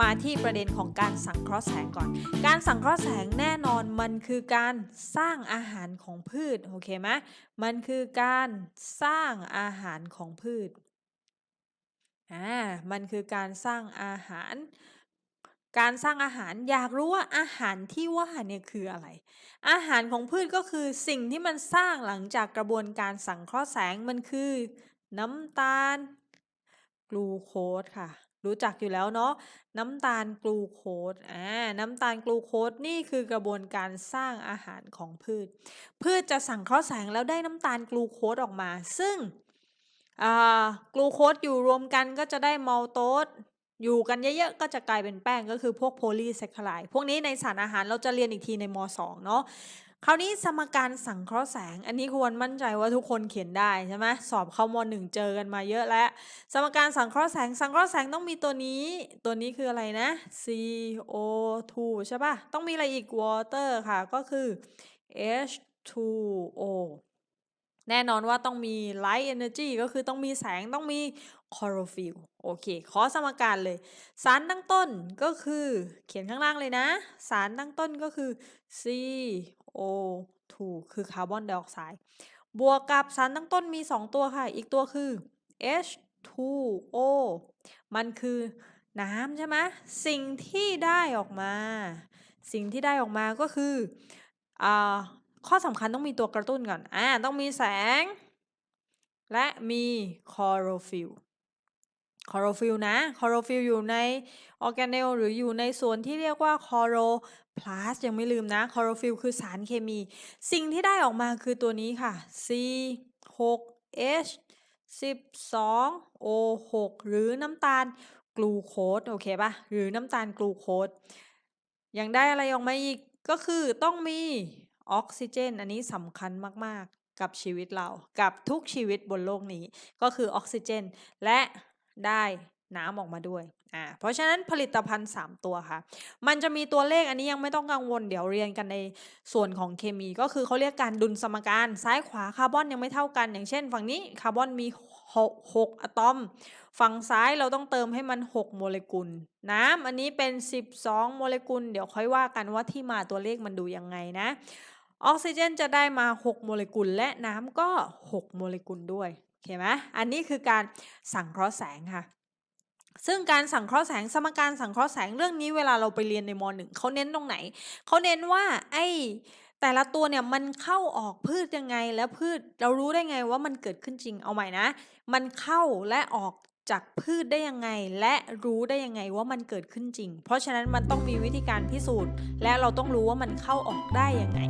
มาที่ประเด็นของการสังเคราะห์แสงก่อน การสังเคราะห์แสงแน่นอนมันคือการสร้างอาหารของพืช โอเคไหมมันคือการสร้างอาหารของพืช อ่า มันคือการสร้างอาหาร การสร้างอาหาร อยากรู้ว่าอาหารที่ว่าเนี่ยคืออะไร อาหารของพืชก็คือสิ่งที่มันสร้างหลังจากกระบวนการสังเคราะห์แสงมันคือ น้ำตาล กลูโคสค่ะ รู้จักอยู่แล้วเนาะน้ำตาลกลูโคสอ่าน้ำตาลกลูโคสนี่คือกระบวนการสร้างอาหารของพืช พืชจะสังเคราะห์แสงแล้วได้น้ำตาลกลูโคสออกมา ซึ่งอ่ากลูโคสอยู่รวมกันก็จะได้มัลโตสอยู่กันเยอะๆ ก็จะกลายเป็นแป้งก็คือพวกโพลีแซคคาไลด์พวกนี้ในสารอาหารเราจะเรียนอีกทีในม .2 เนาะ คราวนี้สมการสังเคราะห์แสง อันนี้ควรมั่นใจว่าทุกคนเขียนได้ใช่ไหมสอบเข้ามหนึ่งเจอกันมาเยอะแล้ว สมการสังเคราะห์แสง สังเคราะห์แสงต้องมีตัวนี้ ตัวนี้คืออะไรนะ CO2 ใช่ปะต้องมีอะไรอีก water ค่ะ ก็คือ H2O แน่นอนว่าต้องมี light energy ก็คือต้องมีแสงต้องมี chlorophyll โอเค ขอสมการเลย สารตั้งต้นก็คือเขียนข้างล่างเลยนะ สารตั้งต้นก็คือ C CO2 คือคาร์บอนไดออกไซด์ บวกกับสารตั้งต้นมี 2 ตัวค่ะ อีกตัวคือ H2O มันคือน้ำใช่ไหมสิ่งที่ได้ออกมา สิ่งที่ได้ออกมาก็คืออ่าข้อสำคัญต้องมีตัวกระตุ้นก่อนอ่าต้องมีแสง และมีคลอโรฟิล คลอโรฟิลนะคลอโรฟิลอยู่ในออร์แกเนลหรืออยู่ในส่วนที่เรียกว่าคลอโรพลาสยังไม่ลืมนะคลอโรฟิลคือสารเคมี สิ่งที่ได้ออกมาคือตัวนี้ค่ะ C 6 H 12 O 6หรือน้ำตาลกลูโคสโอเคปะหรือน้ำตาลกลูโคสยังได้อะไรออกมาอีกก็คือต้องมีออกซิเจน อันนี้สำคัญมาก ๆ กับชีวิตเรา กับทุกชีวิตบนโลกนี้ ก็คือออกซิเจน และ ได้น้ำออกมาด้วย อ่า เพราะฉะนั้นผลิตภัณฑ์ 3 ตัวค่ะ มันจะมีตัวเลขอันนี้ยังไม่ต้องกังวล เดี๋ยวเรียนกันในส่วนของเคมี ก็คือเขาเรียกการดุลสมการซ้ายขวาคาร์บอนยังไม่เท่ากัน อย่างเช่น ฝั่งนี้คาร์บอนมี 6 6 อะตอม ฝั่งซ้ายเราต้องเติมให้มัน 6 โมเลกุล น้ำอันนี้เป็น 12 โมเลกุล เดี๋ยวค่อยว่ากันว่าที่มาตัวเลขมันดูยังไงนะออกซิเจนจะได้มา 6 โมเลกุล และน้ำก็ 6 โมเลกุลด้วย เคไหมอันนี้คือการสังเคราะห์แสงค่ะ ซึ่งการสังเคราะห์แสงสมการสังเคราะห์แสงเรื่องนี้เวลาเราไปเรียนในมหนึ่งเขาเน้นตรงไหนเขาเน้นว่าไอ้แต่ละตัวเนี่ยมันเข้าออกพืชยังไงแล้วพืชเรารู้ได้ไงว่ามันเกิดขึ้นจริงเอาใหม่นะ มันเข้าและออกจากพืชได้ยังไง และรู้ได้ยังไงว่ามันเกิดขึ้นจริง เพราะฉะนั้นมันต้องมีวิธีการพิสูจน์ และเราต้องรู้ว่ามันเข้าออกได้ยังไง